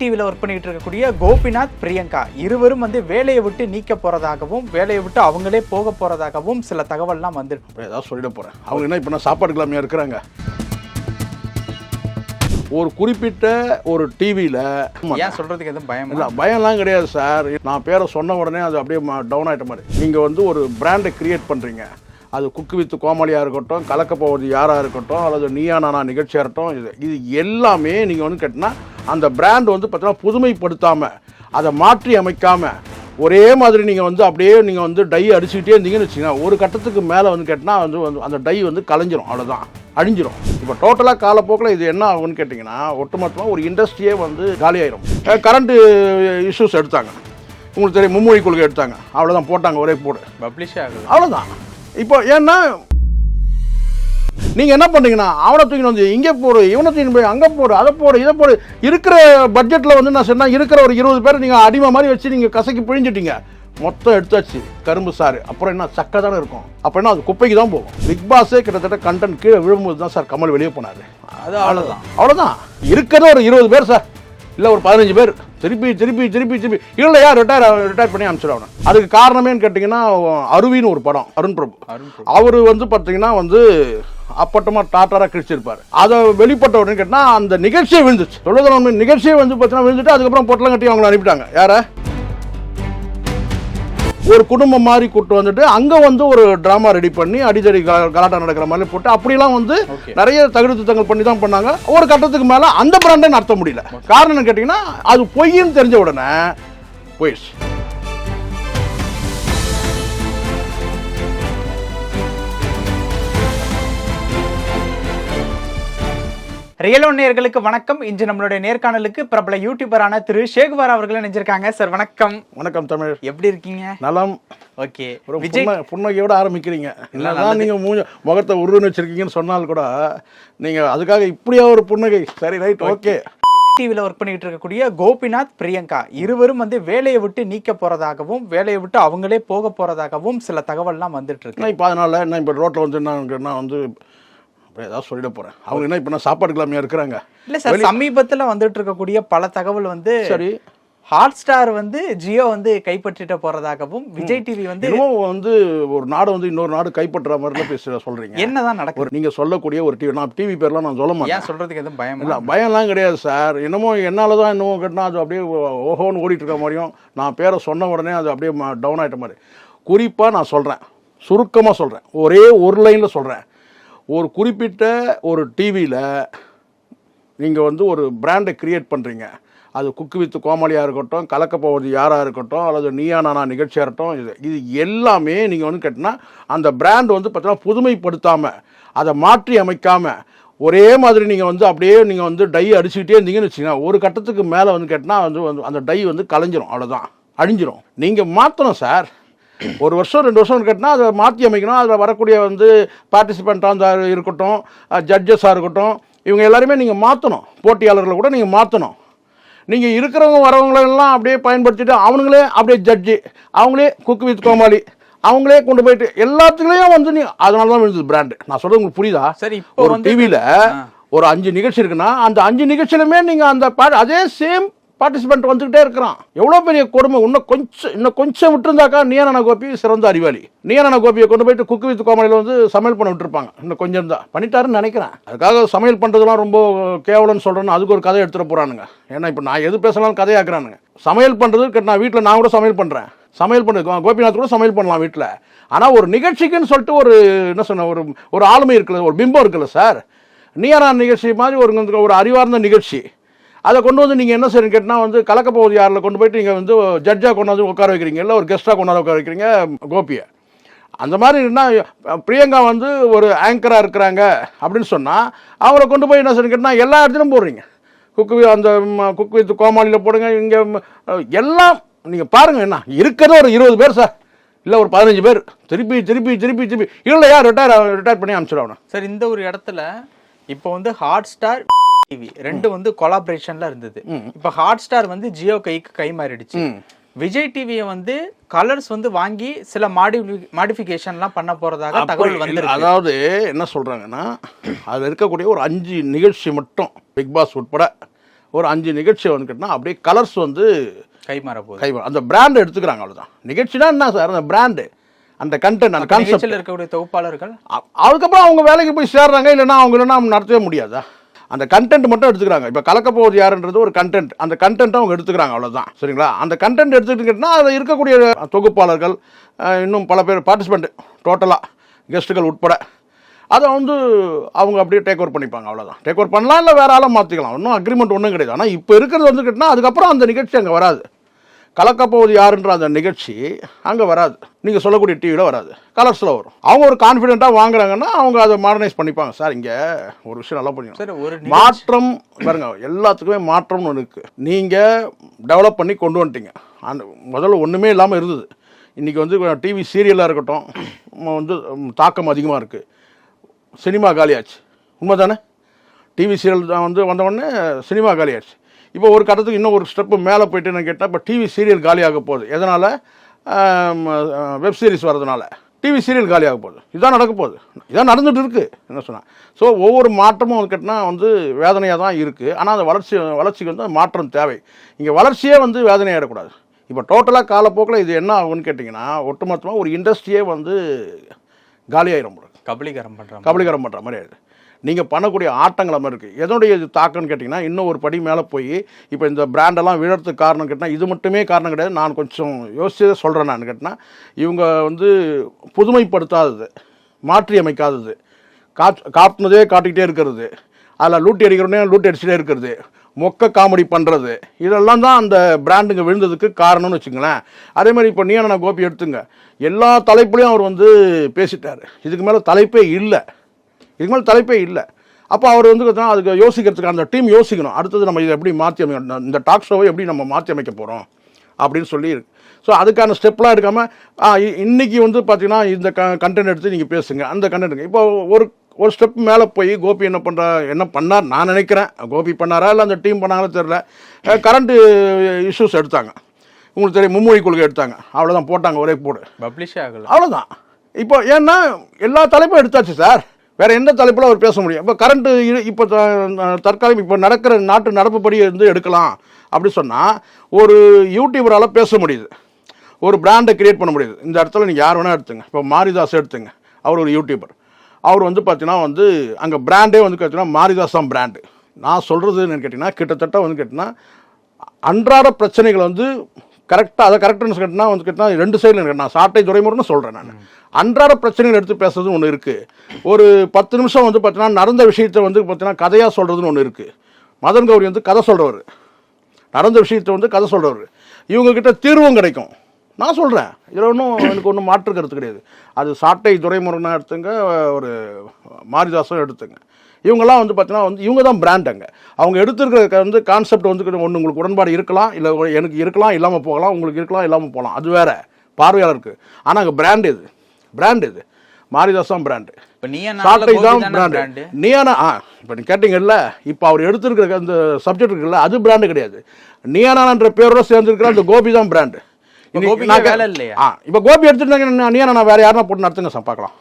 டிவியில் ஒர்க் பண்ணிட்டு இருக்கக்கூடிய கோபிநாத் பிரியங்கா இருவரும் வந்து வேலையை விட்டு நீக்க போறதாகவும் வேலையை விட்டு அவங்களே போக போறதாகவும் சில தகவல்லாம் வந்துருக்கு. இப்போ ஏதாவது சொல்லிட போகிறேன் அவங்க என்ன இப்போ சாப்பாடு இல்லாமையா இருக்கிறாங்க? ஒரு குறிப்பிட்ட ஒரு டிவியில் ஏன் சொல்றதுக்கு எதுவும் பயம்? இல்லை பயம்லாம் கிடையாது சார். நான் பேரை சொன்ன உடனே அது அப்படியே டவுன் ஆகிட்ட மாதிரி. நீங்கள் வந்து ஒரு பிராண்டை கிரியேட் பண்ணுறீங்க அது குக்கு வித் கோமாளியாக இருக்கட்டும் கலக்க போவது யாராக இருக்கட்டும் அல்லது நீயா நானா நிகழ்ச்சியாக இருக்கட்டும் இது இது எல்லாமே நீங்கள் வந்து கேட்டினா அந்த பிராண்ட் வந்து பார்த்தீங்கன்னா புதுமைப்படுத்தாமல் அதை மாற்றி அமைக்காமல் ஒரே மாதிரி நீங்கள் வந்து அப்படியே நீங்கள் வந்து டை அடிச்சுக்கிட்டே இருந்தீங்கன்னு வச்சுக்கோங்க ஒரு கட்டத்துக்கு மேலே வந்து கேட்டினா வந்து வந்து அந்த டை வந்து கலைஞ்சிரும் அவ்வளோதான் அழிஞ்சிரும். இப்போ டோட்டலாக காலப்போக்கில் இது என்ன ஆகும்னு கேட்டிங்கன்னா ஒட்டுமொத்தமாக ஒரு இண்டஸ்ட்ரியே வந்து காலியாயிரும். கரண்ட்டு இஷ்யூஸ் எடுத்தாங்க. உங்களுக்கு தெரியும் மும்மொழி கொள்கை எடுத்தாங்க. அவ்வளோதான் போட்டாங்க ஒரே போடு. பப்ளிஷ் ஆகுது அவ்வளோதான் இப்போ ஏன்னா நீங்கள் என்ன பண்ணுறீங்கன்னா அவனை தூக்கிட்டு வந்து இங்கே போடு இவனை தூக்கிட்டு போய் அங்கே போடு அதை போடு இதை போடு. இருக்கிற பட்ஜெட்டில் வந்து நான் சொன்னால் இருக்கிற ஒரு இருபது பேர் நீங்கள் அடிமை மாதிரி வச்சு நீங்கள் கசக்கி பிழிஞ்சிட்டீங்க. மொத்தம் எடுத்தாச்சு கரும்பு சாறு. அப்புறம் என்ன? சக்கை தானே இருக்கும். அப்போ என்ன? அது குப்பைக்கு தான் போகும். பிக் பாஸே கிட்டத்தட்ட கண்டென்ட் கீழே விழும்போது தான் சார் கமல் வெளியே போனார். அது அவ்வளவுதான். அவ்வளோதான் இருக்கிறது ஒரு இருபது பேர் சார் இல்லை ஒரு பதினஞ்சு பேர். திருப்பி திருப்பி திருப்பி திருப்பி. இல்லை யார் ரிட்டையர் ரிட்டையர் பண்ணி அனுப்பிச்சிடுவாங்க அதுக்கு காரணமேன்னு கேட்டிங்கன்னா அருவின்னு ஒரு படம் அருண் பிரபு. அவர் வந்து பார்த்தீங்கன்னா வந்து அப்பட்டமாக டாட்டாராக கிழிச்சிருப்பார். அதை வெளிப்பட்ட உடனே கேட்டால் அந்த நிகழ்ச்சியே விழுந்துச்சு. சொல்லுறது உண்மை நிகழ்ச்சியே வந்து பார்த்தீங்கன்னா விழுந்துட்டு அதுக்கப்புறம் பொட்டலம் கட்டி அவங்களை அனுப்பிட்டாங்க. யாரை? ஒரு குடும்பம் மாதிரி கூட்டு வந்துட்டு அங்கே வந்து ஒரு ட்ராமா ரெடி பண்ணி அடிதடி கலா- கலாட்டம் நடக்கிற மாதிரி போட்டு அப்படிலாம் வந்து. நிறைய தகுதி திருத்தங்கள் பண்ணி தான் பண்ணாங்க. ஒரு கட்டத்துக்கு மேலே அந்த பிராண்டை நடத்த முடியல. காரணம் கேட்டிங்கன்னா அது பொய்ன்னு தெரிஞ்ச உடனே போயிடுச்சு ரியல் ஒன் நேயர்களுக்கு வணக்கம். இன்று நம்மளுடைய நேர்காணலுக்கு பிரபல யூடியூபரான திரு ஷேகுவார் அவர்கள் நினைச்சிருக்காங்க சார் வணக்கம். வணக்கம் தமிழ். எப்படி இருக்கீங்க? நலம். ஓகே. விஜய் புன்ன புன்னகையோட ஆரம்பிக்கிறீங்க. என்னதான் நீங்கள் மூஞ்ச முகத்தை உருன்னு வச்சிருக்கீங்கன்னு சொன்னால் கூட நீங்கள் அதுக்காக இப்படியா ஒரு புன்னகை. சரி ரைட் ஓகே. டிவியில் ஒர்க் பண்ணிட்டு இருக்கக்கூடிய கோபிநாத் பிரியங்கா. இருவரும் வந்து வேலையை விட்டு நீக்க போறதாகவும் வேலையை விட்டு அவங்களே போக போறதாகவும் சில தகவல்லாம் வந்துட்டு இருக்கு. நான் இப்போ அதனால் என்ன இப்போ ரோட்டில் வந்து நான் நான் வந்து அப்படியே ஏதாவது சொல்லிட போகிறேன் அவங்க என்ன இப்போ சாப்பாடு இல்லாமையா இருக்கிறாங்க? இல்ல சார் சமீபத்துல வந்துட்டு இருக்கக்கூடிய பல தகவல் வந்து சரி. ஹாட் ஸ்டார் வந்து ஜியோ வந்து கைப்பற்றிட்டு போறதாகவும் விஜய் டிவி வந்து வந்து ஒரு நாடு வந்து இன்னொரு நாடு கைப்பற்றுற மாதிரிலாம் பேச சொல்கிறீங்க என்னதான் நடக்குது? ஒரு நீங்கள் சொல்லக்கூடிய ஒரு டிவி நான் டிவி பேர்லாம் நான் சொல்ல மாட்டேன். சொல்றதுக்கு எதுவும் பயம்? இல்லை பயம்லாம் கிடையாது சார். என்னமோ என்னால் தான் என்னமோ கேட்டால் அது அப்படியே ஓஹோன்னு ஓடிட்டு இருக்க மாதிரியும் நான் பேரை சொன்ன உடனே அது அப்படியே டவுன் ஆகிட்ட மாதிரி. குறிப்பாக நான் சொல்கிறேன் சுருக்கமாக சொல்கிறேன் ஒரே ஒரு லைனில் சொல்கிறேன் ஒரு குறிப்பிட்ட ஒரு டிவியில் நீங்கள் வந்து ஒரு பிராண்டை கிரியேட் பண்ணுறீங்க அது குக்கு வித்து கோமாளியாக இருக்கட்டும் கலக்க போவது யாராக இருக்கட்டும் அல்லது நீயா நானா நிகழ்ச்சியாக இருக்கட்டும் இது இது எல்லாமே நீங்கள் வந்து கேட்டினா அந்த பிராண்ட் வந்து பார்த்தீங்கன்னா புதுமைப்படுத்தாமல் அதை மாற்றி அமைக்காமல் ஒரே மாதிரி நீங்கள் வந்து அப்படியே நீங்கள் வந்து டை அடிச்சுக்கிட்டே இருந்தீங்கன்னு வச்சுக்கோங்க. ஒரு கட்டத்துக்கு மேலே வந்து கேட்டினா வந்து வந்து அந்த டை வந்து கலைஞ்சிரும். அவ்வளோதான் அழிஞ்சிரும். நீங்கள் மாற்றணும் சார். ஒரு வருஷம் ரெண்டு வருஷம் கேட்டால் அதை மாற்றி அமைக்கணும். அதில் வரக்கூடிய வந்து பார்ட்டிசிபெண்ட்டாக இருக்கட்டும் ஜட்ஜஸாக இருக்கட்டும் இவங்க எல்லாருமே நீங்கள் மாற்றணும் போட்டியாளர்களை கூட நீங்கள் மாற்றணும் நீங்கள் இருக்கிறவங்க வரவங்களெல்லாம் அப்படியே பயன்படுத்திட்டு அவனுங்களே அப்படியே ஜட்ஜி அவங்களே குக் வித் கோமாளி அவங்களே கொண்டு போயிட்டு எல்லாத்துலேயும் வந்து நீ அதனால தான் விழுந்தது பிராண்டு நான் சொல்றது உங்களுக்கு புரியுதா? சரி ஒரு டிவியில் ஒரு அஞ்சு நிகழ்ச்சி இருக்குன்னா அந்த அஞ்சு நிகழ்ச்சியிலுமே நீங்கள் அந்த பா அதே சேம் பார்ட்டிசிபெண்ட் வந்துக்கிட்டே இருக்கிறான். எவ்வளோ பெரிய கொடுமை? இன்னும் கொஞ்சம் இன்னும் கொஞ்சம் விட்டுருந்தாக்கா நியனன கோபி சிறந்த அறிவாளி. நியனன கோபியை கொண்டு போயிட்டு குக்கு வித் கோமலையில் வந்து சமையல் பண்ண விட்டுருப்பாங்க. இன்னும் கொஞ்சம் தான் பண்ணிட்டாருன்னு நினைக்கிறேன். அதுக்காக சமையல் பண்ணுறதுலாம் ரொம்ப கேவலம்னு சொல்கிறேன்னு அதுக்கு ஒரு கதை எடுத்துகிட்டு போகிறானுங்க ஏன்னா இப்போ நான் எது பேசலாம் கதையாக்குறானுங்க. சமையல் பண்ணுறது நான் வீட்டில் நான் கூட சமையல் பண்ணுறேன் சமையல் பண்ணிருக்கோம் கோபிநாத் கூட சமையல் பண்ணலாம் வீட்டில் ஆனால் ஒரு நிகழ்ச்சிக்குன்னு சொல்லிட்டு ஒரு என்ன சொன்ன ஒரு ஒரு ஆளுமை இருக்குல்ல ஒரு பிம்பம் இருக்குல்ல சார்? நீயாரா நிகழ்ச்சி மாதிரி ஒரு ஒரு அறிவார்ந்த நிகழ்ச்சி. அதை கொண்டு வந்து நீங்கள் என்ன செய்யணும் கேட்டால் வந்து கலக்க போகுது யாரில்? கொண்டு போயிட்டு நீங்கள் வந்து ஜட்ஜாக கொண்டாந்து உட்கார வைக்கிறீங்க. இல்லை ஒரு கெஸ்ட்டாக கொண்டாந்து உட்கார வைக்கிறீங்க கோபியை. அந்த மாதிரி இருந்தால் பிரியங்கா வந்து ஒரு ஆங்கராக இருக்கிறாங்க அப்படின்னு சொன்னால் அவங்கள கொண்டு போய் என்ன செய்யணும் கேட்டால் எல்லா இடத்துலையும் போடுறீங்க. குக்கு அந்த குக்கு வித் கோமாளியில் போடுங்க இங்கே எல்லாம் நீங்கள் பாருங்கள் என்ன இருக்கிறது ஒரு இருபது பேர் சார். இல்லை ஒரு பதினஞ்சு பேர். திருப்பி திருப்பி திருப்பி திருப்பி. இல்லை யார் ரிட்டையர் ரிட்டையர் பண்ணி அனுப்பிச்சிடுவாங்க. சார் இந்த ஒரு இடத்துல இப்போ வந்து ஹாட் ஸ்டார் டிவி ரெண்டு வந்து கொலாபரேஷன்ல இருந்தது. இப்போ ஹாட் ஸ்டார் வந்து ஜியோ கைக்கு கை மாறிடுச்சு. விஜய் டிவியை வந்து கலர்ஸ் வந்து வாங்கி சில மாடி மாடிஃபிகேஷன்லாம் பண்ண போறதாக அப்படி தகவல். வந்திருக்கு. அதாவது என்ன சொல்றாங்கன்னா அதில் இருக்கக்கூடிய ஒரு அஞ்சு நிகழ்ச்சி மட்டும் பிக் பாஸ் உட்பட ஒரு அஞ்சு நிகழ்ச்சியை வந்து கேட்டினா அப்படியே கலர்ஸ் வந்து கைமாற போகுது கை அந்த பிராண்ட் எடுத்துக்கிறாங்க அவ்வளோதான் நிகழ்ச்சினா என்ன சார்? அந்த பிராண்டு அந்த கண்டென்ட் அந்த கான்செப்ட் இருக்கக்கூடிய தொகுப்பாளர்கள்? அதுக்கப்புறம் அவங்க வேலைக்கு போய் சேர்றாங்க இல்லைன்னா அவங்க இல்லைன்னா நடத்தவே முடியாதா? அந்த கண்டென்ட் மட்டும் எடுத்துக்கிறாங்க. இப்போ கலக்க போவது யாருன்றது ஒரு கண்டென்ட் அந்த கண்டென்ட்டை அவங்க எடுத்துக்கிறாங்க அவ்வளோதான் சரிங்களா? அந்த கண்டென்ட் எடுத்துக்கிட்டீங்கன்னா அதில் இருக்கக்கூடிய தொகுப்பாளர்கள் இன்னும் பல பேர் பார்ட்டிசிபெண்ட் டோட்டலாக கெஸ்ட்டுகள் உட்பட. அதை வந்து அவங்க அப்படியே டேக் ஓவர் பண்ணிப்பாங்க அவ்வளோதான் டேக் ஓவர் பண்ணலாம் இல்லை வேற ஆளும் மாற்றிக்கலாம் ஒன்றும் அக்ரிமெண்ட் ஒன்றும் கிடையாது. ஆனால் இப்போ இருக்கிறது வந்து கேட்டால் அதுக்கப்புறம் அந்த நிகழ்ச்சி அங்கே வராது. கலக்கப்போவது யாருன்ற அந்த நிகழ்ச்சி அங்கே வராது. நீங்கள் சொல்லக்கூடிய டிவியில் வராது. கலர்ஸில் வரும். அவங்க ஒரு கான்ஃபிடென்ட்டாக வாங்குறாங்கன்னா அவங்க அதை மாடர்னைஸ் பண்ணிப்பாங்க. சார் இங்கே ஒரு விஷயம் நல்லா புரியும். சார் ஒரு மாற்றம் பாருங்க எல்லாத்துக்குமே மாற்றம்னு ஒன்று இருக்குது நீங்கள் டெவலப் பண்ணி கொண்டு வந்துட்டீங்க. அந்த முதல்ல ஒன்றுமே இல்லாமல் இருந்தது. இன்றைக்கி வந்து டிவி சீரியலாக இருக்கட்டும் வந்து தாக்கம் அதிகமாக இருக்குது சினிமா காலியாச்சு. உண்மை தானே டிவி சீரியல் தான் வந்து வந்த உடனே சினிமா காலியாச்சு. இப்போ ஒரு கட்டத்துக்கு இன்னும் ஒரு ஸ்டெப்பு மேலே போயிட்டு நான் கேட்டால் இப்போ டிவி சீரியல் காலியாக போகுது. எதனால்? வெப் சீரிஸ் வரதுனால டிவி சீரியல் காலியாக போகுது. இதான் நடக்க போகுது. இதான் நடந்துட்டு இருக்கு. என்ன சொன்னா? ஸோ ஒவ்வொரு மாற்றமும் வந்து கேட்டினா வந்து வேதனையாக தான் இருக்குது ஆனால் அந்த வளர்ச்சி வளர்ச்சிக்கு வந்து மாற்றம் தேவை. இங்கே வளர்ச்சியே வந்து வேதனையாயிடக்கூடாது இப்போ டோட்டலாக காலப்போக்கில் இது என்ன ஆகும்னு கேட்டிங்கன்னா ஒட்டுமொத்தமாக ஒரு இண்டஸ்ட்ரியே வந்து காலியாயிரும் போல கபலீகரம் பண்றாங்க கபலீகரம் பண்ணுற மாதிரி ஆயிடுது. நீங்கள் பண்ணக்கூடிய ஆட்டங்கள் மாதிரி இருக்குது எதனுடைய இது தாக்கம்னு கேட்டிங்கன்னா இன்னும் ஒரு படி மேலே போய் இப்போ இந்த பிராண்டெல்லாம் விழறதுக்கு காரணம் கேட்டால் இது மட்டுமே காரணம் கிடையாது. நான் கொஞ்சம் யோசிச்சு சொல்கிறேன் நான் கேட்டினா இவங்க வந்து புதுமைப்படுத்தாதது மாற்றி அமைக்காதது காட் காட்டினதே காட்டிக்கிட்டே இருக்கிறது. அதில் லூட்டி அடிக்கிறோன்னே லூட்டி அடிச்சுட்டே இருக்கிறது. மொக்க காமெடி பண்ணுறது இதெல்லாம் தான் அந்த பிராண்டுங்க விழுந்ததுக்கு காரணம்னு வச்சுங்களேன் அதே மாதிரி இப்போ நீ நீயான கோபி எடுத்துங்க. எல்லா தலைப்புலையும் அவர் வந்து பேசிட்டார். இதுக்கு மேலே தலைப்பே இல்லை. இதுக்கு மேலே தலைப்பே இல்லை. அப்போ அவர் வந்து பார்த்தீங்கன்னா அதுக்கு யோசிக்கிறதுக்கு அந்த டீம் யோசிக்கணும். அடுத்தது நம்ம இதை எப்படி மாற்றி அமைக்கணும் இந்த டாக் ஷோவை எப்படி நம்ம மாற்றி அமைக்க போகிறோம் அப்படின்னு சொல்லி ஸோ அதுக்கான ஸ்டெப்லாம் எடுக்காமல் இன்னைக்கு வந்து பார்த்தீங்கன்னா இந்த க கண்டென்ட் எடுத்து நீங்கள் பேசுங்க. அந்த கண்டென்ட் இப்போ ஒரு ஒரு ஸ்டெப் மேலே போய் கோபி என்ன பண்ணுறா என்ன பண்ணார்? நான் நினைக்கிறேன். கோபி பண்ணாரா இல்லை அந்த டீம் பண்ணாங்களோ தெரில கரண்ட்டு இஷ்யூஸ் எடுத்தாங்க. உங்களுக்கு தெரியும் மும்மொழி கொள்கை எடுத்தாங்க. அவ்வளோதான் போட்டாங்க ஒரே போடு. பப்ளிஷே ஆகல. அவ்வளோதான் இப்போ ஏன்னா எல்லா தலைப்பும் எடுத்தாச்சு சார் வேற எந்த தலைப்பில் அவர் பேச முடியும். இப்போ கரண்ட் இப்போ த- தற்காலிகம் இப்போ நடக்கிற நாட்டு நடப்புப்படி வந்து எடுக்கலாம் அப்படி சொன்னால் ஒரு யூடியூபரால் பேச முடியுது. ஒரு பிராண்டை கிரியேட் பண்ண முடியுது. இந்த இடத்துல நீங்கள் யார் வேணால் எடுத்துங்க. இப்போ மாரிதாஸ் எடுத்துங்க. அவர் ஒரு யூடியூபர் அவர் வந்து பார்த்தீங்கன்னா வந்து அங்கே பிராண்டே வந்து பார்த்தீங்கன்னா மாரிதாசாம் பிராண்டு நான் சொல்கிறது என்னன்னு கேட்டிங்கன்னா கிட்டத்தட்ட வந்து கேட்டிங்கன்னா அன்றாட பிரச்சனைகள் வந்து கரெக்டாக அதை கரெக்டுன்னு கேட்டால் வந்து கேட்டால் ரெண்டு சைடில் நான் சாட்டை துறைமுறைன்னு சொல்கிறேன் நான். அன்றாட பிரச்சனைகள் எடுத்து பேசுறதும் ஒன்று இருக்குது ஒரு பத்து நிமிஷம் வந்து பார்த்தீங்கன்னா நடந்த விஷயத்தை வந்து பார்த்தீங்கன்னா கதையாக சொல்கிறதுன்னு ஒன்று இருக்குது மதன் கௌரி வந்து கதை சொல்கிறவர் நடந்த விஷயத்தை வந்து கதை சொல்கிறவர் இவங்கக்கிட்ட தீர்வும் கிடைக்கும். நான் சொல்கிறேன் இதில் ஒன்றும் எனக்கு ஒன்றும் மாற்று கருத்து கிடையாது. அது சாட்டை துரைமுருகனா எடுத்துங்க ஒரு மாரிதாஸும் எடுத்துங்க. இவங்கெல்லாம் வந்து பார்த்தீங்கன்னா வந்து இவங்க தான் பிராண்ட் அங்கே. அவங்க எடுத்துருக்க வந்து கான்செப்ட் வந்து ஒன்று உங்களுக்கு உடன்பாடு இருக்கலாம் இல்லை எனக்கு இருக்கலாம் இல்லாமல் போகலாம் உங்களுக்கு இருக்கலாம் இல்லாமல் போகலாம். அது வேற. பார்வையாளருக்கு ஆனால் அங்கே பிராண்ட் இது பிராண்ட் இது மாரிதாஸ் தான் பிராண்டு சாட்டை தான் பிராண்டு நீயானா ஆ இப்போ நீ கேட்டீங்கல்ல இப்போ அவர் எடுத்திருக்கிற அந்த சப்ஜெக்ட் இருக்குல்ல அது பிராண்டு கிடையாது. நீயானான்ற பேரோட சேர்ந்துருக்கிற அந்த கோபி தான் பிராண்டு இப்ப கோபிக்கு வேலை இல்லையா? ஆ இப்போ கோபி எடுத்துட்டாங்க நீயானா வேற யாருன்னா போட்டு நடத்துங்க சார் பார்க்கலாம்.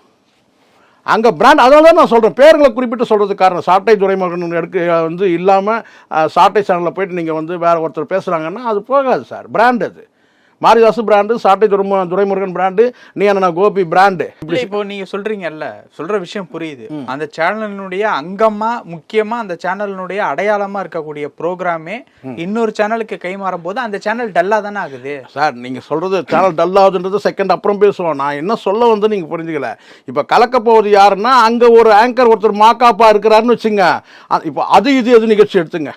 அங்கே பிராண்ட் அதனால தான் நான் சொல்கிறேன் பேர்களை குறிப்பிட்டு சொல்கிறதுக்கு காரணம். சாட்டை துறைமுகன் எடுக்க வந்து இல்லாமல் சாட்டை சேனலில் போயிட்டு நீங்கள் வந்து வேறு ஒருத்தர் பேசுகிறாங்கன்னா அது போகாது சார். பிராண்ட் அது. மாரிதாசு பிராண்டு சாட்டை துறைமு துரைமுருகன் பிராண்டு நீ என்ன கோபி பிராண்டு. இல்ல இப்போ நீங்க சொல்றீங்கல்ல சொல்ற விஷயம் புரியுது. அந்த சேனலினுடைய அங்கமா முக்கியமா அந்த சேனலினுடைய அடையாளமா இருக்கக்கூடிய ப்ரோக்ராமே இன்னொரு சேனலுக்கு கை மாறும் போது அந்த சேனல் டல்லா தானே ஆகுது? சார் நீங்கள் சொல்கிறது சேனல் டல் ஆகுதுன்றது செகண்ட் அப்புறம் பேசுவோம். நான் என்ன சொல்ல வந்து நீங்கள் புரிஞ்சுக்கல. இப்போ கலக்க போவது யாருன்னா அங்கே ஒரு ஆங்கர் ஒருத்தர் மாக்காப்பா இருக்கிறாருன்னு வச்சுங்க. இப்போ அது இது எது நிகழ்ச்சி எடுத்துங்க.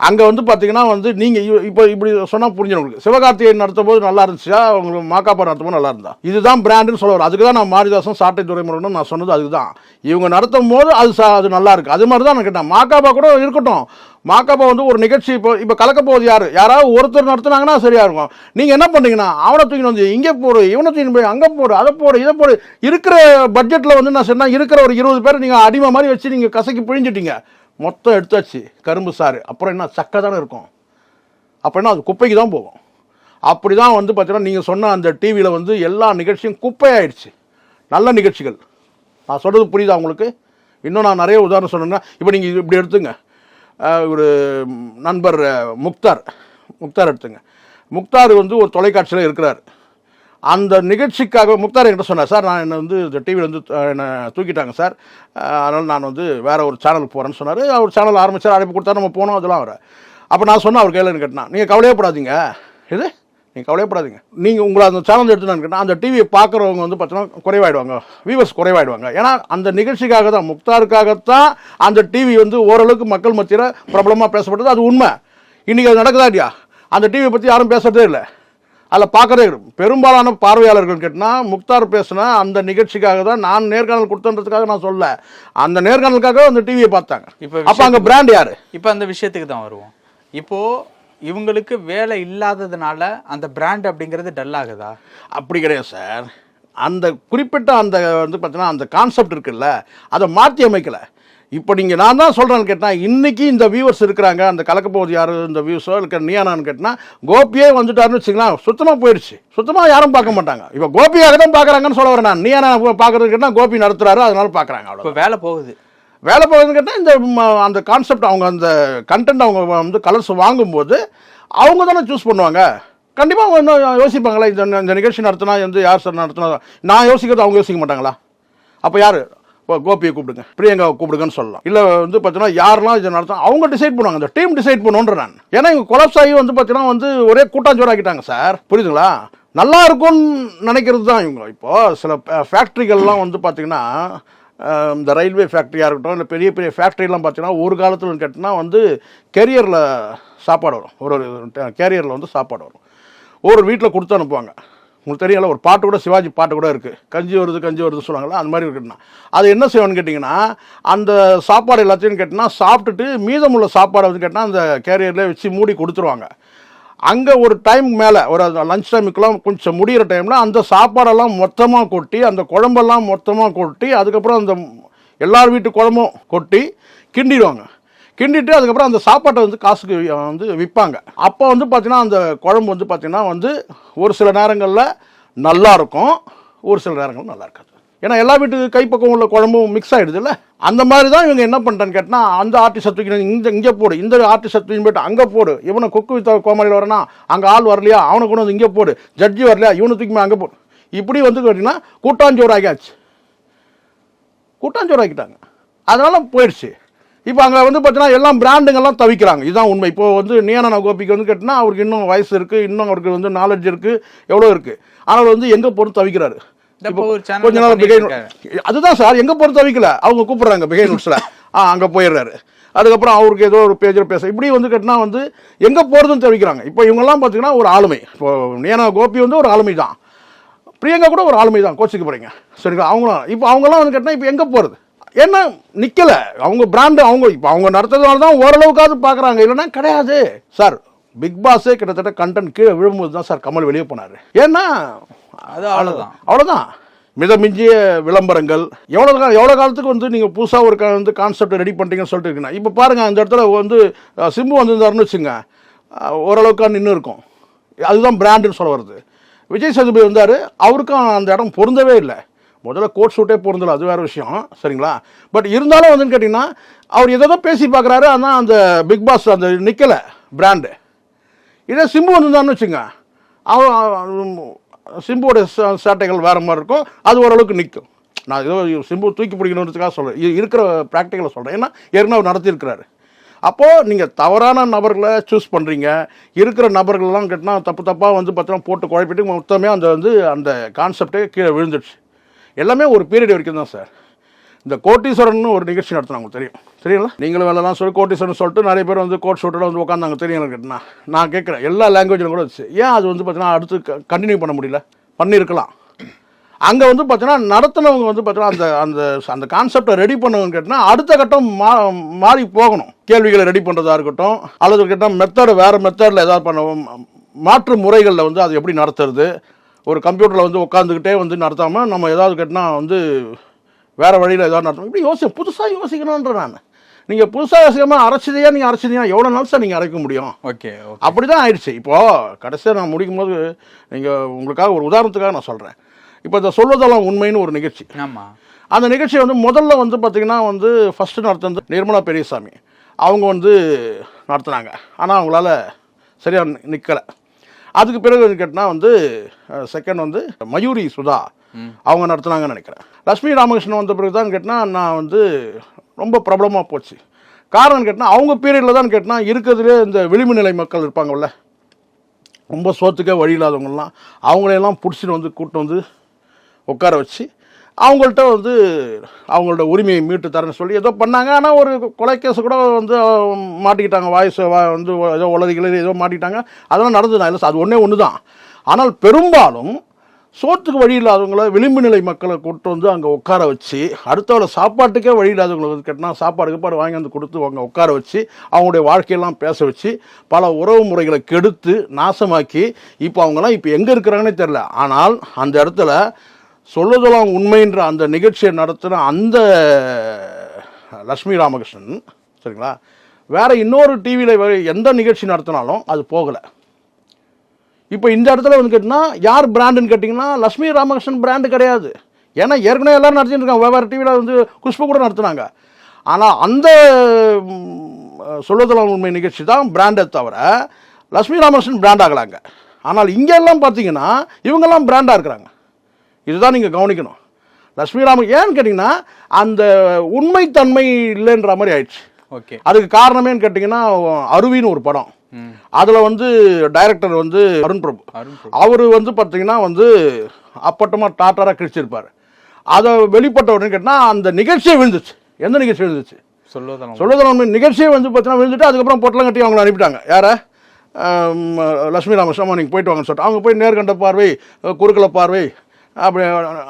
அங்கே வந்து பார்த்தீங்கன்னா வந்து நீங்கள் இப்போ இப்படி சொன்னால் புரிஞ்சு உங்களுக்கு. சிவகார்த்திகேயன் நடத்தும் போது நல்லா இருந்துச்சா? உங்களுக்கு மாக்காப்பா நடத்தும் போது நல்லா இருந்தா. இதுதான் பிராண்டுன்னு சொல்ல வரும் அதுக்கு தான் நான் மாரிதாசன் சாட்டை துறைமுறைன்னு நான் சொன்னது அதுக்கு தான் இவங்க நடத்தும் போது அது சா அது நல்லா இருக்குது அது மாதிரி தான் நான் கேட்டேன். மாக்காப்பா கூட இருக்கட்டும். மாக்காப்பா வந்து ஒரு நிகழ்ச்சி இப்போ இப்போ கலக்க போகுது யார்? யாராவது ஒருத்தர் நடத்துனாங்கன்னா சரியாக இருக்கும். நீங்கள் என்ன பண்ணீங்கன்னா அவனை தூக்கி வந்து இங்கே போடு இவனை தூக்கி போய் அங்கே போடு அதை போடு இதை போடு. இருக்கிற பட்ஜெட்டில் வந்து நான் சொன்னால் இருக்கிற ஒரு இருபது பேர் நீங்கள் அடிமை மாதிரி வச்சு நீங்கள் கசக்கி பிழிஞ்சிட்டீங்க. மொத்தம் எடுத்தாச்சு கரும்பு சாறு. அப்புறம் என்ன? சக்கை தானே இருக்கும். அப்போ என்ன? அது குப்பைக்கு தான் போகும். அப்படி தான் வந்து பார்த்தீங்கன்னா நீங்கள் சொன்ன அந்த டிவியில் வந்து எல்லா நிகழ்ச்சியும் குப்பையாயிடுச்சு. நல்ல நிகழ்ச்சிகள். நான் சொல்கிறது புரியுதா உங்களுக்கு? இன்னும் நான் நிறைய உதாரணம் சொன்னேன்னா இப்போ நீங்கள் இப்படி எடுத்துங்க. ஒரு நண்பர் முக்தார். முக்தார் எடுத்துங்க. முக்தார் வந்து ஒரு தொலைக்காட்சியில் இருக்கிறார். அந்த நிகழ்ச்சிக்காக முக்தார் என்கிட்ட சொன்னார் சார் நான் என்னை வந்து இந்த டிவியில் வந்து என்னை தூக்கிட்டாங்க சார். அதனால் நான் வந்து வேறு ஒரு சேனலுக்கு போகிறேன்னு சொன்னார். அவர் சேனல் ஆரம்பிச்சார் அழைப்பு கொடுத்தா நம்ம போனோம் அதெல்லாம் வர அப்போ நான் சொன்னேன் அவர் கையில் கேட்டேன். நீங்கள் கவலையப்படாதீங்க இது? நீங்கள் கவலையப்படாதீங்க நீங்கள் உங்களை அந்த சேனல் எடுத்துனான்னு கேட்டால் அந்த டிவியை பார்க்குறவங்க வந்து பார்த்தீங்கன்னா குறைவாயிடுவாங்க. வியூவர்ஸ் குறைவாயிடுவாங்க. ஏன்னா அந்த நிகழ்ச்சிக்காக தான் முக்தாருக்காகத்தான் அந்த டிவி வந்து ஓரளவுக்கு மக்கள் மத்தியில் பிரபலமாக பேசப்பட்டது. அது உண்மை. இன்றைக்கி அது நடக்குதா இல்லையா? அந்த டிவியை பற்றி யாரும் பேசுறதே இல்லை. அதில் பார்க்கறதே. பெரும்பாலான பார்வையாளர்கள் கேட்டால் முக்தார் பேசின அந்த நிகழ்ச்சிக்காக தான் நான் நேர்காணல் கொடுத்தன்றதுக்காக நான் சொல்ல அந்த நேர்காணலுக்காக அந்த டிவியை பார்த்தாங்க. இப்ப அப்போ அங்கே பிராண்ட் யாரு? இப்போ அந்த விஷயத்துக்கு தான் வருவோம். இப்போ இவங்களுக்கு வேலை இல்லாததுனால அந்த பிராண்ட் அப்படிங்கிறது டல் ஆகுதா? அப்படி கிடையாது சார் அந்த குறிப்பிட்ட அந்த வந்து பார்த்தீங்கன்னா அந்த கான்செப்ட் இருக்குல்ல அதை மாற்றி அமைக்கல. இப்போ நீங்கள் நான் தான் சொல்கிறேன்னு கேட்டால் இன்னைக்கு இந்த வியூவர்ஸ் இருக்கிறாங்க அந்த கலக்கப்போவது யார் இந்த வியூஸோ இருக்கிற நீயானான்னு கேட்டால் கோபியே வந்துட்டாருன்னு வச்சுக்கலாம் சுத்தமாக போயிடுச்சு சுத்தமாக யாரும் பார்க்க மாட்டாங்க. இப்போ கோபியாக தான் பார்க்குறாங்கன்னு சொல்ல வரேன் நான். நீயானா பார்க்குறது கேட்டால் கோபி நடத்துறாரு அதனால பார்க்குறாங்க அவ்வளோ இப்போ வேலை போகுது. வேலை போகுதுன்னு கேட்டால் இந்த அந்த கான்செப்ட் அவங்க அந்த கண்டென்ட் அவங்க வந்து கலர்ஸ் வாங்கும்போது அவங்க தானே சூஸ் பண்ணுவாங்க. கண்டிப்பாக அவங்க இன்னும் யோசிப்பாங்களா இந்த இந்த நிகழ்ச்சி நடத்தினா வந்து யார் சார் நடத்தினா நான் யோசிக்கிறது அவங்க யோசிக்க மாட்டாங்களா? அப்போ யார்? கோபியை கூப்பிடுங்க. பிரியங்காவை கூப்பிடுங்கன்னு சொல்லலாம். இல்லை வந்து பார்த்தீங்கன்னா யாரெல்லாம் இதை நடத்தும் அவங்க டிசைட் பண்ணுவாங்க. அந்த டீம் டிசைட் பண்ணுன்ற நான். ஏன்னா இவங்க கொலாப்ஸ் ஆகி வந்து பார்த்தீங்கன்னா வந்து ஒரே கூட்டாஞ்சோராக்கிட்டாங்க சார் புரியுதுங்களா? நல்லா இருக்கும்னு நினைக்கிறது தான் இவங்க. இப்போ சில ஃபேக்ட்ரிகள்லாம் வந்து பார்த்தீங்கன்னா இந்த ரயில்வே ஃபேக்ட்ரியாக இருக்கட்டும் இல்லை பெரிய பெரிய ஃபேக்ட்ரிலாம் பார்த்தீங்கன்னா ஒரு காலத்தில் கேட்டினா வந்து கேரியரில் சாப்பாடு வரும். ஒரு ஒரு கேரியரில் வந்து சாப்பாடு வரும். ஒரு வீட்டில் கொடுத்து அனுப்புவாங்க. உங்களுக்கு தெரியல ஒரு பாட்டு கூட சிவாஜி பாட்டு கூட இருக்குது கஞ்சி வருது கஞ்சி வருது சொல்லுவாங்களா அந்த மாதிரி இருக்குன்னா. அது என்ன செய்வேன்னு கேட்டிங்கன்னா அந்த சாப்பாடு எல்லாத்தையும் கேட்டிங்கன்னா சாப்பிட்டுட்டு மீதமுள்ள சாப்பாடை வந்து கேட்டால் அந்த கேரியரில் வச்சு மூடி கொடுத்துருவாங்க. அங்கே ஒரு டைம் மேலே ஒரு லஞ்ச் டைமுக்கெல்லாம் கொஞ்சம் முடியிற டைமில் அந்த சாப்பாடெல்லாம் மொத்தமாக கொட்டி அந்த குழம்பெல்லாம் மொத்தமாக கொட்டி அதுக்கப்புறம் அந்த எல்லார் வீட்டு குழம்பும் கொட்டி கிண்டிடுவாங்க. கிண்டிட்டு அதுக்கப்புறம் அந்த சாப்பாட்டை வந்து காசுக்கு வந்து விற்பாங்க அப்போ வந்து பார்த்தீங்கன்னா அந்த குழம்பு வந்து பார்த்தீங்கன்னா வந்து ஒரு சில நேரங்களில் நல்லா இருக்கும் ஒரு சில நேரங்களும் நல்லா இருக்காது. ஏன்னா எல்லா வீட்டு கைப்பக்கம் உள்ள குழம்பும் மிக்ஸ் ஆகிடுதுல்ல அந்த மாதிரி தான் இவங்க என்ன பண்ணிட்டான்னு கேட்டால் அந்த ஆர்டிஸ்ட் தூக்கி இந்த இங்கே போடு இந்த ஆர்டிஸ்ட் தூக்கி போயிட்டு அங்கே போடு. இவனை கொக்கு வித்த கோமாளியில் வரனா அங்கே ஆள் வரலையா? அவனை கொண்டு வந்து இங்கே போடு. ஜட்ஜி வரலையா? இவனை தூக்கி அங்கே போடு. இப்படி வந்து கேட்டிங்கன்னா கூட்டாஞ்சோறு ஆகியாச்சு. கூட்டாஞ்சோறு ஆக்கிட்டாங்க. அதனால போயிடுச்சு. இப்போ அங்கே வந்து பார்த்தீங்கன்னா எல்லாம் பிராண்டுங்கெல்லாம் தவிக்கிறாங்க. இதுதான் உண்மை. இப்போ வந்து நியானா கோபிக்கு வந்து கேட்டினா அவருக்கு இன்னும் வயசு இருக்குது இன்னும் அவருக்கு வந்து நாலேஜ் இருக்குது எவ்வளோ இருக்குது ஆனால் வந்து எங்கே பொறுத்து தவிக்கிறாரு. கொஞ்ச நாள் பிகை. அதுதான் சார் எங்கே பொறுத்து தவிக்கல. அவங்க கூப்பிடுறாங்க பிகை நோட்ஸில் ஆ அங்கே போயிடுறாரு. அதுக்கப்புறம் அவருக்கு ஏதோ ஒரு பேஜில் பேச இப்படி வந்து கேட்டினா வந்து எங்கே போகிறதுன்னு தவிக்கிறாங்க. இப்போ இவங்கெல்லாம் பார்த்தீங்கன்னா ஒரு ஆளுமை. இப்போ நியானா கோபி வந்து ஒரு ஆளுமை தான் பிரியங்கா கூட ஒரு ஆளுமை தான் கோச்சிக்க போகிறீங்க சரிங்களா? அவங்களும் இப்போ அவங்களாம் வந்து கேட்டால் இப்போ எங்கே போகிறது ஏன்னா நிற்கலை அவங்க பிராண்டு அவங்க இப்போ அவங்க நடத்துறதுனால தான் ஓரளவுக்காவது பார்க்குறாங்க இல்லைன்னா கிடையாது. சார் பிக் பாஸே கிட்டத்தட்ட கண்டென்ட் கீழே விழும்போது தான் சார் கமல் வெளியே போனார். ஏன்னா அது அவ்வளவுதான். அவ்வளோதான் மிதமிஞ்சிய விளம்பரங்கள். எவ்வளோ காலம் எவ்வளோ காலத்துக்கு வந்து நீங்கள் புதுசாக ஒரு வந்து கான்செப்ட் ரெடி பண்ணிட்டீங்கன்னு சொல்லிட்டு இருக்கீங்க. இப்போ பாருங்கள் அந்த இடத்துல வந்து சிம்பு வந்திருந்தாருன்னு வச்சுங்க ஓரளவுக்கு நின்று இருக்கும். அதுதான் பிராண்டுன்னு சொல்ல வருது விஜய் சேதுபதி வந்தார் அவருக்கும் அந்த இடம் பொருந்தவே இல்லை. முதல்ல கோட் ஷூட்டே போகிறதில்ல அது வேற விஷயம் சரிங்களா? பட் இருந்தாலும் வந்துன்னு கேட்டிங்கன்னா அவர் எதோ பேசி பார்க்குறாரு ஆனால் அந்த பிக் பாஸ் அந்த நிற்கலை பிராண்டு இதே சிம்பு வந்துருந்தான்னு வச்சுங்க அவன் சிம்புவோட ச- சேட்டைகள் வேறு மாதிரி இருக்கும் அது ஓரளவுக்கு நிற்கும் நான் ஏதோ சிம்பு தூக்கி பிடிக்கணுன்றதுக்காக சொல்கிறேன் இது இருக்கிற ப்ராக்டிக்கலை சொல்கிறேன் ஏன்னா ஏற்கனவே அவர் நடத்தியிருக்கிறாரு. அப்போது நீங்கள் தவறான நபர்களை சூஸ் பண்ணுறீங்க இருக்கிற நபர்கள்லாம் கேட்டால் தப்பு தப்பாக வந்து பார்த்தீங்கன்னா போட்டு குழப்பிட்டு மொத்தமே அந்த வந்து அந்த கான்செப்டே கீழே விழுந்துடுச்சு. எல்லாமே ஒரு பீரியட் வரைக்கும் தான் சார் இந்த கோட்டீஸ்வரன் ஒரு நிகழ்ச்சி நடத்தினாங்க உங்களுக்கு தெரியும். சரிங்களா நீங்களும் வேலைலாம் சொல்லி கோட்டீஸ்வரன் சொல்லிட்டு நிறைய பேர் வந்து கோட் ஷூட்டோட வந்து உட்காந்தாங்க தெரியும் கேட்டா நான் கேட்குறேன். எல்லா லாங்குவேஜிலும் கூட வச்சு. ஏன் அது வந்து பார்த்தீங்கன்னா அடுத்து கண்டினியூ பண்ண முடியல? பண்ணியிருக்கலாம். அங்கே வந்து பார்த்தீங்கன்னா நடத்தினவங்க வந்து பார்த்தீங்கன்னா அந்த அந்த அந்த கான்செப்டை ரெடி பண்ணவங்க கேட்டால் அடுத்த கட்டம் மா மாறி போகணும். கேள்விகளை ரெடி பண்ணுறதா இருக்கட்டும் அல்லது கேட்டால் மெத்தடு வேறு மெத்தடில் ஏதாவது பண்ண மாற்று முறைகளில் வந்து அது எப்படி நடத்துறது ஒரு கம்ப்யூட்டரில் வந்து உட்காந்துக்கிட்டே வந்து நடத்தாமல் நம்ம ஏதாவது கேட்டினா வந்து வேறு வழியில் ஏதாவது நடத்தணும். இப்படி யோசி புதுசாக யோசிக்கணுன்ற நான். நீங்கள் புதுசாக யோசிக்காமல் அரைச்சதையா நீங்கள் அரைச்சதையா எவ்வளோ நாள் சார் நீங்கள் அரைக்க முடியும்? ஓகே அப்படி தான் ஆயிடுச்சு. இப்போது கடைசியாக நான் முடிக்கும் போது நீங்கள் உங்களுக்காக ஒரு உதாரணத்துக்காக நான் சொல்கிறேன் இப்போ இந்த சொல்வதெல்லாம் உண்மைன்னு ஒரு நிகழ்ச்சி. ஆமா. அந்த நிகழ்ச்சி வந்து முதல்ல வந்து பார்த்தீங்கன்னா வந்து ஃபஸ்ட்டு நடத்துனது நிர்மலா பெரியசாமி. அவங்க வந்து நடத்துனாங்க. ஆனால் அவங்களால சரியாக நிற்கலை அதுக்கு பிறகு கேட்டால் வந்து செகண்ட் வந்து மயூரி சுதா அவங்க நடத்துனாங்கன்னு நினைக்கிறேன். லட்சுமி ராமகிருஷ்ணன் வந்த பிறகு தான் கேட்டால் நான் வந்து ரொம்ப பிரபலமாக போச்சு. காரணம் கேட்டால் அவங்க பீரியடில் தான் கேட்டால் இருக்கிறதுலே இந்த விளிம்பு நிலை மக்கள் இருப்பாங்கல்ல ரொம்ப சோத்துக்கே வழி இல்லாதவங்கலாம் அவங்களையெல்லாம் பிடிச்சிட்டு வந்து கூட்டு வந்து உட்கார வச்சு அவங்கள்ட்ட வந்து அவங்களோட உரிமையை மீட்டு தரேன்னு சொல்லி ஏதோ பண்ணாங்க. ஆனால் ஒரு கொலை கேஸ் கூட வந்து மாட்டிக்கிட்டாங்க. வாய்ஸ் வந்து ஏதோ உலகிகள் ஏதோ மாட்டிக்கிட்டாங்க. அதெல்லாம் நடந்தது இல்லை அது ஒன்றே ஒன்று தான் ஆனால் பெரும்பாலும் சோத்துக்கு வழி இல்லாதவங்கள விளிம்பு நிலை மக்களை கூட்டு வந்து அங்கே உட்கார வச்சு அடுத்தவளை சாப்பாட்டுக்கே வழி இல்லாதவங்களுக்கு வந்து கேட்டால் சாப்பாடு கீப்பாடு வாங்கி வந்து கொடுத்து அங்கே உட்கார வச்சு அவங்களுடைய வாழ்க்கையெல்லாம் பேச வச்சு பல உறவு முறைகளை கெடுத்து நாசமாக்கி இப்போ அவங்கெல்லாம் இப்போ எங்கே இருக்கிறாங்கன்னே தெரில ஆனால் அந்த இடத்துல சொல்லுதலாம் உண்மைன்ற அந்த நிகழ்ச்சியை நடத்தின அந்த லட்சுமி ராமகிருஷ்ணன் சரிங்களா? வேற இன்னொரு டிவியில் எந்த நிகழ்ச்சி நடத்தினாலும் அது போகலை. இப்போ இந்த இடத்துல வந்து கேட்டிங்கன்னா யார் பிராண்டுன்னு கேட்டிங்கன்னா லட்சுமி ராமகிருஷ்ணன் பிராண்டு கிடையாது. ஏன்னா ஏற்கனவே எல்லாரும் நடத்திட்டு இருக்காங்க. வெவ்வேறு டிவியில் வந்து குஷ்பு கூட நடத்துனாங்க. ஆனால் அந்த ம், சொல்லுதலாம் உண்மை நிகழ்ச்சி தான் பிராண்டை தவிர லட்சுமி ராமகிருஷ்ணன் பிராண்ட் ஆகலாங்க ஆனால் இங்கே எல்லாம் பார்த்தீங்கன்னா இவங்கெல்லாம் பிராண்டாக இருக்கிறாங்க. இதுதான் நீங்கள் கவனிக்கணும். லட்சுமி ராம ஏன்னு கேட்டிங்கன்னா அந்த உண்மைத்தன்மை இல்லைன்ற மாதிரி ஆயிடுச்சு. ஓகே. அதுக்கு காரணமேன்னு கேட்டிங்கன்னா அருவின்னு ஒரு படம். அதில் வந்து டைரக்டர் வந்து அருண் பிரபு. அவர் வந்து பார்த்தீங்கன்னா வந்து அப்பட்டமாக டாட்டாராக கிழிச்சிருப்பார். அதை வெளிப்பட்ட உடனே கேட்டால் அந்த நிகழ்ச்சியே விழுந்துச்சு. எந்த நிகழ்ச்சி விழுந்துச்சு? சொல்லுவதெல்லாம் சொல்லுதல் உண்மை. நிகழ்ச்சியே வந்து பார்த்தீங்கன்னா விழுந்துட்டு அதுக்கப்புறம் பொட்டலம் கட்டி அவங்கள அனுப்பிட்டாங்க. யாரை? லட்சுமி ராமகிருஷ்ணன் நீங்கள் போயிட்டு வாங்கன்னு சொல்லிட்டு. அவங்க போய் நேர்கண்ட பார்வை குறுக்கல பார்வை அப்படி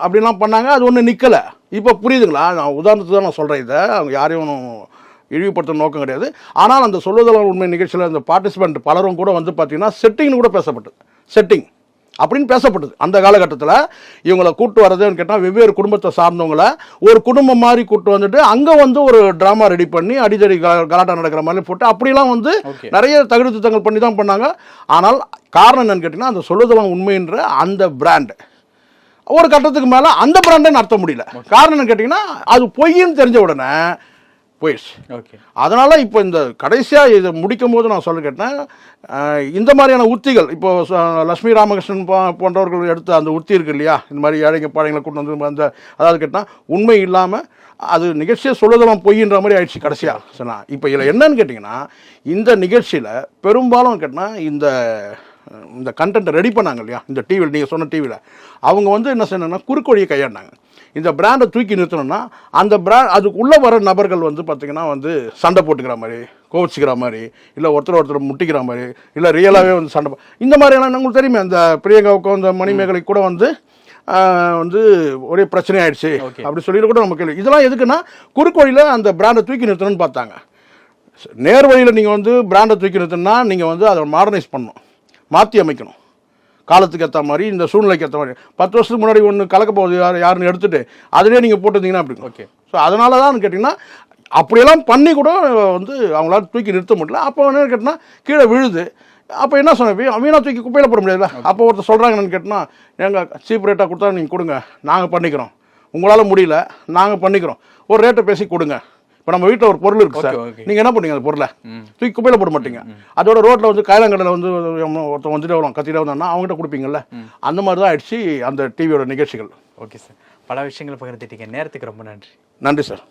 அப்படிலாம் பண்ணாங்க. அது ஒன்றும் நிற்கலை இப்போ புரியுதுங்களா? நான் உதாரணத்துக்கு தான் நான் சொல்கிறேன் இதை. அவங்க யாரையும் இழிவுபடுத்த நோக்கம் கிடையாது. ஆனால் அந்த சொல்லுதல் உண்மை நிகழ்ச்சியில் அந்த பார்ட்டிசிபெண்ட் பலரும் கூட வந்து பார்த்தீங்கன்னா செட்டிங்னு கூட பேசப்பட்டது. செட்டிங் அப்படின்னு பேசப்பட்டது. அந்த காலகட்டத்தில் இவங்களை கூட்டு வர்றதுன்னு கேட்டால் வெவ்வேறு குடும்பத்தை சார்ந்தவங்கள ஒரு குடும்பம் மாதிரி கூட்டு வந்துட்டு அங்கே வந்து ஒரு ட்ராமா ரெடி பண்ணி அடிதடி கலாட்டா நடக்கிற மாதிரி போட்டு அப்படிலாம் வந்து. நிறைய தகுதி திட்டங்கள் பண்ணி தான் பண்ணாங்க. ஆனால் காரணம் என்னன்னு கேட்டிங்கன்னா அந்த சொல்லுதலாம் உண்மைன்ற அந்த பிராண்ட் ஒரு கட்டத்துக்கு மேலே அந்த பிராண்டை நடத்த முடியல. காரணம் கேட்டிங்கன்னா அது பொய்ன்னு தெரிஞ்ச உடனே போயிடுச்சு. ஓகே. அதனால் இப்போ இந்த கடைசியாக இதை முடிக்கும் போது நான் சொல்ல கேட்டேன் இந்த மாதிரியான உத்திகள் இப்போ லட்சுமி ராமகிருஷ்ணன் போன்றவர்கள் எடுத்த அந்த உத்தி இருக்கு இல்லையா? இந்த மாதிரி ஏழைங்க பாழைங்களை கொண்டு வந்து அந்த அதாவது கேட்டால் உண்மை இல்லாமல் அது நிகழ்ச்சியை சொல்லுதெல்லாம் பொய்ன்ற மாதிரி ஆயிடுச்சு கடைசியாக சரிண்ணா இப்போ இதில் என்னன்னு கேட்டிங்கன்னா இந்த நிகழ்ச்சியில் பெரும்பாலும் கேட்டால் இந்த இந்த கண்டென்ட்டை ரெடி பண்ணாங்க இல்லையா இந்த டிவியில் நீங்கள் சொன்ன டிவியில் அவங்க வந்து என்ன செய்யணும்னா குறுக்கோழியை கையாண்டாங்க. இந்த பிராண்டை தூக்கி நிறுத்தணும்னா அந்த பிராண்ட் அதுக்கு உள்ளே வர நபர்கள் வந்து பார்த்திங்கன்னா வந்து சண்டை போட்டுக்கிற மாதிரி கோவிச்சுக்கிற மாதிரி இல்லை ஒருத்தர் ஒருத்தர் முட்டிக்கிற மாதிரி இல்லை ரியலாகவே வந்து சண்டை இந்த மாதிரியெல்லாம் உங்களுக்கு தெரியுமே? அந்த பிரியங்காவுக்கும் அந்த மணிமேகலைக்கு கூட வந்து வந்து ஒரே பிரச்சனை ஆயிடுச்சு. அப்படி சொல்லிட்டு கூட நம்ம கேள்வி இதெல்லாம் எதுக்குன்னா குறுக்கோழியில் அந்த பிராண்டை தூக்கி நிறுத்தணும்னு பார்த்தாங்க. நேர் வழியில் நீங்கள் வந்து பிராண்டை தூக்கி நிறுத்தணும்னா நீங்கள் வந்து அதை மாடர்னைஸ் பண்ணணும். மாற்றி அமைக்கணும். காலத்துக்கு ஏற்ற மாதிரி இந்த சூழ்நிலைக்கு ஏற்ற மாதிரி. பத்து வருஷத்துக்கு முன்னாடி ஒன்று கலக்க போகுது யார் யாருன்னு எடுத்துட்டு அதிலே நீங்கள் போட்டிருந்தீங்கன்னா அப்படி ஓகே. ஸோ அதனால தான் கேட்டிங்கன்னா அப்படியெல்லாம் பண்ணி கூட வந்து அவங்களால தூக்கி நிறுத்த முடியல. அப்போ என்ன கேட்டிங்கன்னா கீழே விழுது. அப்போ என்ன சொன்னேன் வீணா தூக்கி குப்பையில் போட முடியாதுல்ல? அப்போ ஒருத்தர் சொல்கிறாங்க என்னன்னு கேட்டினா எங்கள் சீப் ரேட்டாக கொடுத்தா நீங்கள் கொடுங்க. நாங்கள் பண்ணிக்கிறோம். உங்களால் முடியல. நாங்கள் பண்ணிக்கிறோம். ஒரு ரேட்டை பேசி கொடுங்க. இப்போ நம்ம வீட்டில் ஒரு பொருள் இருக்குது சார். நீங்கள் என்ன பண்ணீங்க அந்த பொருளை? தூக்கி குப்பையில் போட மாட்டீங்க. அதோட ரோட்டில் வந்து காயலாங்கடையில் வந்து ஒருத்தன் வந்துட்டு வருவான் கத்திட்டு வந்தான்னா அவங்ககிட்ட கொடுப்பீங்கல்ல? அந்த மாதிரி தான் ஆயிடுச்சு அந்த டிவியோட நிகழ்ச்சிகள். ஓகே சார் பல விஷயங்கள் பகிர்ந்துட்டீங்க. நேரத்துக்கு ரொம்ப நன்றி. நன்றி சார்